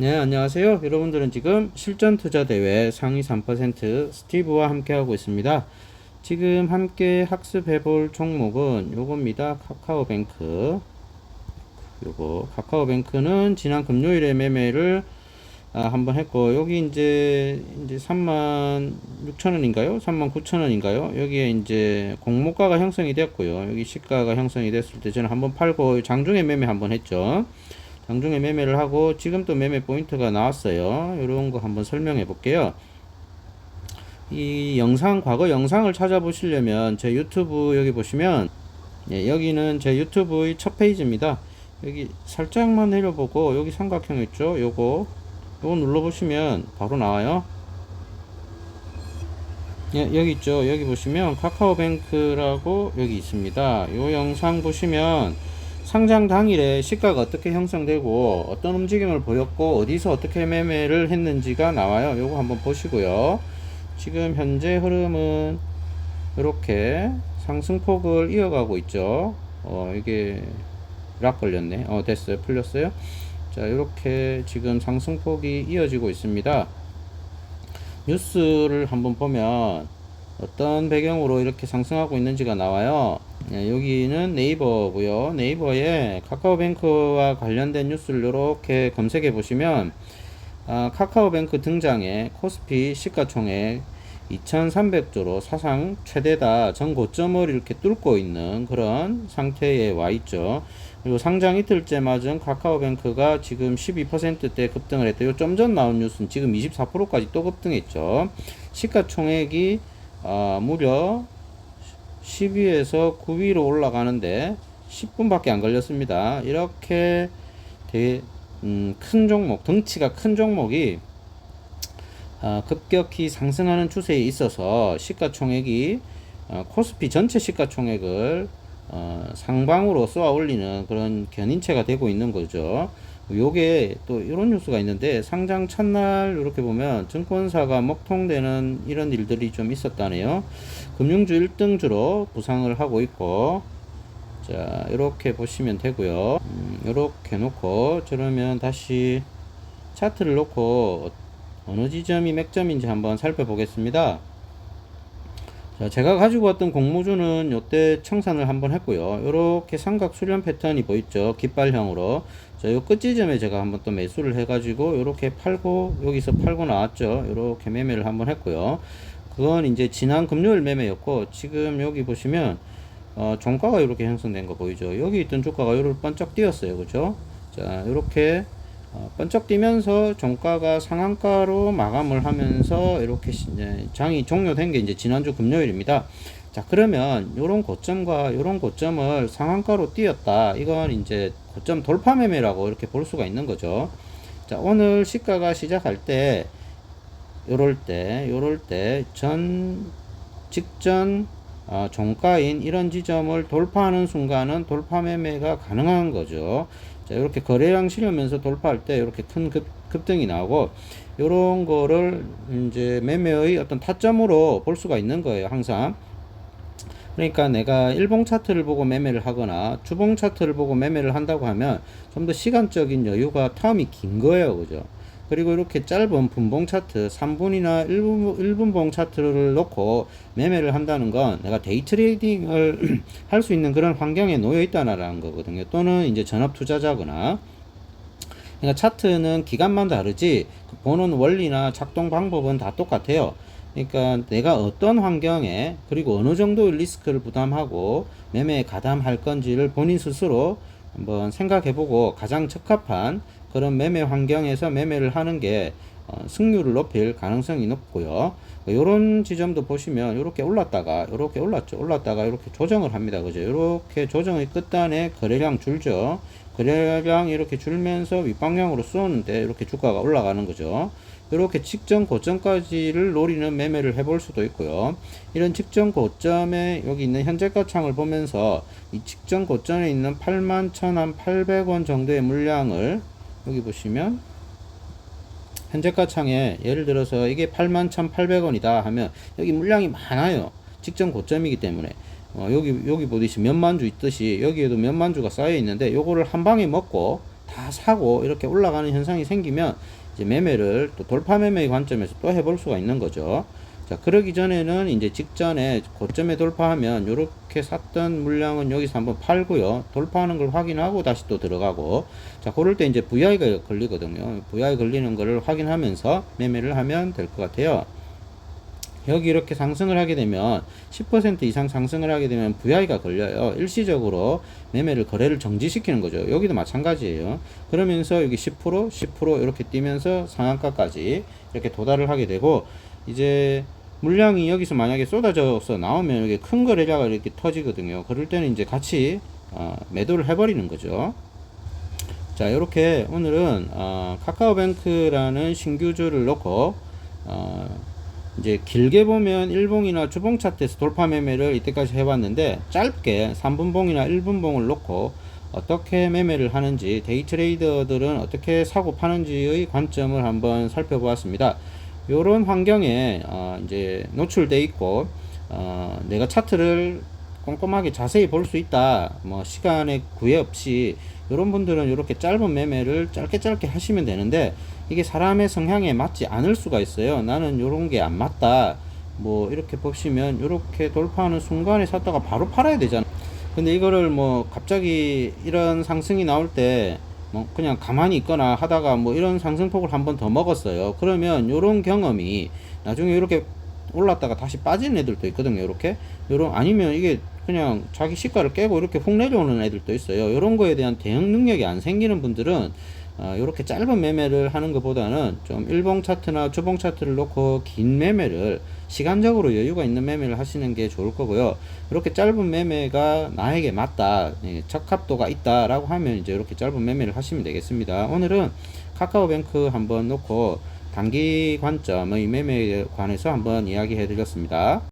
네, 안녕하세요. 여러분들은 지금 실전 투자 대회 상위 3% 스티브와 함께 하고 있습니다. 지금 함께 학습해 볼 종목은 요겁니다. 카카오뱅크. 요거 카카오뱅크는 지난 금요일에 매매를 아, 한번 했고 여기 이제 이제 3만 6천 원인가요? 3만 9천 원인가요? 여기에 이제 공모가가 형성이 됐고요. 여기 시가가 형성이 됐을 때 저는 한번 팔고 장중에 매매 한번 했죠. 장중에 매매를 하고 지금 또 매매 포인트가 나왔어요. 이런 거 한번 설명해 볼게요. 이 영상 과거 영상을 찾아보시려면 제 유튜브 여기 보시면 예, 여기는 제 유튜브의 첫 페이지입니다. 여기 살짝만 내려보고 여기 삼각형 있죠? 요거 요거 눌러보시면 바로 나와요. 예, 여기 있죠. 여기 보시면 카카오뱅크라고 여기 있습니다. 요 영상 보시면 상장 당일에 시가가 어떻게 형성되고 어떤 움직임을 보였고 어디서 어떻게 매매를 했는지가 나와요. 요거 한번 보시고요. 지금 현재 흐름은 이렇게 상승폭을 이어가고 있죠. 어, 이게 락 걸렸네. 어, 됐어요. 풀렸어요. 자, 이렇게 지금 상승폭이 이어지고 있습니다. 뉴스를 한번 보면 어떤 배경으로 이렇게 상승하고 있는지가 나와요. 예, 여기는 네이버고요. 네이버에 카카오뱅크와 관련된 뉴스를 이렇게 검색해 보시면 아, 카카오뱅크 등장에 코스피 시가총액 2,300조로 사상 최대다 전 고점을 이렇게 뚫고 있는 그런 상태에 와 있죠. 그리고 상장 이틀째 맞은 카카오뱅크가 지금 12%대 급등을 했대요. 좀 전 나온 뉴스는 지금 24%까지 또 급등했죠. 시가총액이 아, 무려 10위에서 9위로 올라가는데 10분밖에 안 걸렸습니다. 이렇게 대, 음, 큰 종목, 덩치가 큰 종목이 아, 급격히 상승하는 추세에 있어서 시가총액이 어, 코스피 전체 시가총액을 어, 상방으로 쏘아 올리는 그런 견인체가 되고 있는 거죠. 요게 또 이런 뉴스가 있는데 상장 첫날 이렇게 보면 증권사가 먹통되는 이런 일들이 좀 있었다네요. 금융주 1등주로 부상을 하고 있고 자 이렇게 보시면 되고요. 음, 이렇게 놓고 저러면 다시 차트를 놓고 어느 지점이 맥점인지 한번 살펴보겠습니다. 자, 제가 가지고 왔던 공모주는 요때 청산을 한번 했고요. 요렇게 삼각 수렴 패턴이 보이죠. 깃발형으로. 자, 요 끝지점에 제가 한번 또 매수를 해가지고 요렇게 팔고, 여기서 팔고 나왔죠. 요렇게 매매를 한번 했고요. 그건 이제 지난 금요일 매매였고, 지금 여기 보시면, 어, 종가가 이렇게 형성된 거 보이죠. 여기 있던 주가가 요를 번쩍 뛰었어요. 그죠? 자, 요렇게 어, 번쩍 뛰면서 종가가 상한가로 마감을 하면서 이렇게 이제 장이 종료된 게 이제 지난주 금요일입니다. 자, 그러면 요런 고점과 요런 고점을 상한가로 뛰었다. 이건 이제 고점 돌파 매매라고 이렇게 볼 수가 있는 거죠. 자, 오늘 시가가 시작할 때 요럴 때, 요럴 때 전 직전 어, 종가인 이런 지점을 돌파하는 순간은 돌파 매매가 가능한 거죠. 자, 이렇게 거래량 실으면서 돌파할 때 이렇게 큰 급, 급등이 나오고 이런 거를 이제 매매의 어떤 타점으로 볼 수가 있는 거예요. 항상. 그러니까 내가 일봉 차트를 보고 매매를 하거나 주봉 차트를 보고 매매를 한다고 하면 좀 더 시간적인 여유가 텀이 긴 거예요. 그죠? 그리고 이렇게 짧은 분봉 차트 3분이나 1분, 1분봉 차트를 놓고 매매를 한다는 건 내가 데이 트레이딩을 할 수 있는 그런 환경에 놓여 있다는 거거든요. 또는 이제 전업 투자자거나 그러니까 차트는 기간만 다르지 그 보는 원리나 작동 방법은 다 똑같아요. 그러니까 내가 어떤 환경에 그리고 어느 정도의 리스크를 부담하고 매매에 가담할 건지를 본인 스스로 한번 생각해보고 가장 적합한 그런 매매 환경에서 매매를 하는 게 어, 승률을 높일 가능성이 높고요. 이런 지점도 보시면 이렇게 올랐다가 이렇게 올랐죠. 올랐다가 이렇게 조정을 합니다. 그죠? 이렇게 조정의 끝단에 거래량 줄죠. 거래량이 이렇게 줄면서 윗방향으로 쏘는데 이렇게 주가가 올라가는 거죠. 이렇게 직전 고점까지를 노리는 매매를 해볼 수도 있고요. 이런 직전 고점에 여기 있는 현재가 창을 보면서 이 직전 고점에 있는 81,800원 정도의 물량을 여기 보시면 현재가 창에 예를 들어서 이게 81,800원이다 하면 여기 물량이 많아요. 직전 고점이기 때문에 어, 여기 여기 보듯이 몇만 주 있듯이 여기에도 몇만 주가 쌓여 있는데 요거를 한 방에 먹고 다 사고 이렇게 올라가는 현상이 생기면 매매를 또 돌파 매매의 관점에서 또 해볼 수가 있는 거죠. 자, 그러기 전에는 이제 직전에 고점에 돌파하면 이렇게 샀던 물량은 여기서 한번 팔고요. 돌파하는 걸 확인하고 다시 또 들어가고. 자, 그럴 때 이제 VI가 걸리거든요. VI 걸리는 거를 확인하면서 매매를 하면 될 것 같아요. 여기 이렇게 상승을 하게 되면 10% 이상 상승을 하게 되면 VI가 걸려요. 일시적으로 매매를 거래를 정지시키는 거죠. 여기도 마찬가지예요. 그러면서 여기 10% 10% 이렇게 뛰면서 상한가까지 이렇게 도달을 하게 되고 이제 물량이 여기서 만약에 쏟아져서 나오면 이게 큰 거래량가 이렇게 터지거든요. 그럴 때는 이제 같이 어, 매도를 해버리는 거죠. 자, 이렇게 오늘은 어, 카카오뱅크라는 신규주를 놓고 어, 이제 길게 보면 일봉이나 주봉 차트에서 돌파 매매를 이때까지 해봤는데 짧게 3분봉이나 1분봉을 놓고 어떻게 매매를 하는지 데이 트레이더들은 어떻게 사고 파는지의 관점을 한번 살펴보았습니다. 이런 환경에 어, 이제 노출돼 있고 어, 내가 차트를 꼼꼼하게 자세히 볼 수 있다. 뭐 시간에 구애 없이 이런 분들은 이렇게 짧은 매매를 짧게 짧게 하시면 되는데 이게 사람의 성향에 맞지 않을 수가 있어요. 나는 이런 게 안 맞다. 뭐 이렇게 보시면 이렇게 돌파하는 순간에 샀다가 바로 팔아야 되잖아. 근데 이거를 뭐 갑자기 이런 상승이 나올 때 뭐 그냥 가만히 있거나 하다가 뭐 이런 상승폭을 한 번 더 먹었어요. 그러면 이런 경험이 나중에 이렇게 올랐다가 다시 빠지는 애들도 있거든요. 이렇게 요런 아니면 이게 그냥 자기 시가를 깨고 이렇게 훅 내려오는 애들도 있어요. 이런 거에 대한 대응 능력이 안 생기는 분들은 어, 이렇게 짧은 매매를 하는 것보다는 좀 일봉 차트나 주봉 차트를 놓고 긴 매매를 시간적으로 여유가 있는 매매를 하시는 게 좋을 거고요. 이렇게 짧은 매매가 나에게 맞다, 예, 적합도가 있다라고 하면 이제 이렇게 짧은 매매를 하시면 되겠습니다. 오늘은 카카오뱅크 한번 놓고 단기 관점의 매매에 관해서 한번 이야기해 드렸습니다.